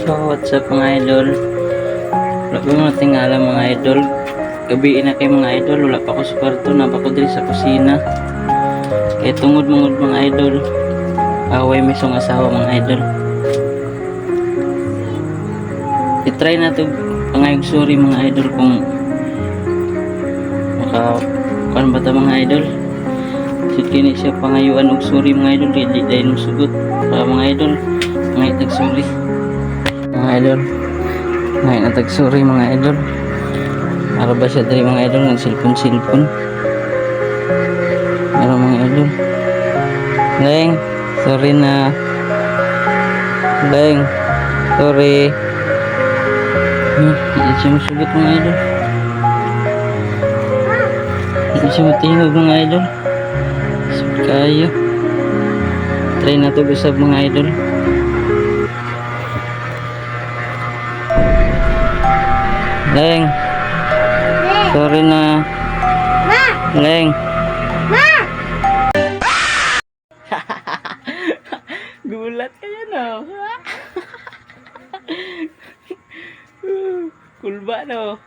So, what's up mga idol? Wala pa mga tingala mga idol. Gabi na kay mga idol. Wala pa ako sa kwarto. Napa ko diri sa kusina. Kaya tungod-mungod mga idol. Away may song asawa mga idol. I-try na to pangayog sorry mga idol kung maka kan ba ta mga idol Sud kini siya pangayuan og sorry mga idol di di dahil sugot para mga idol sorry mga idol ngay na tag sorry mga idol para ba siya dali mga idol ng cellphone cellphone pero mga idol Leng sorry na Leng sorry Hmm, hindi siya masugot mga idol. Hindi siya matingog mga idol. Kayo. Try na to usab mga idol. Leng. Sorry na. Leng. Gulat kayo no. Kulba no.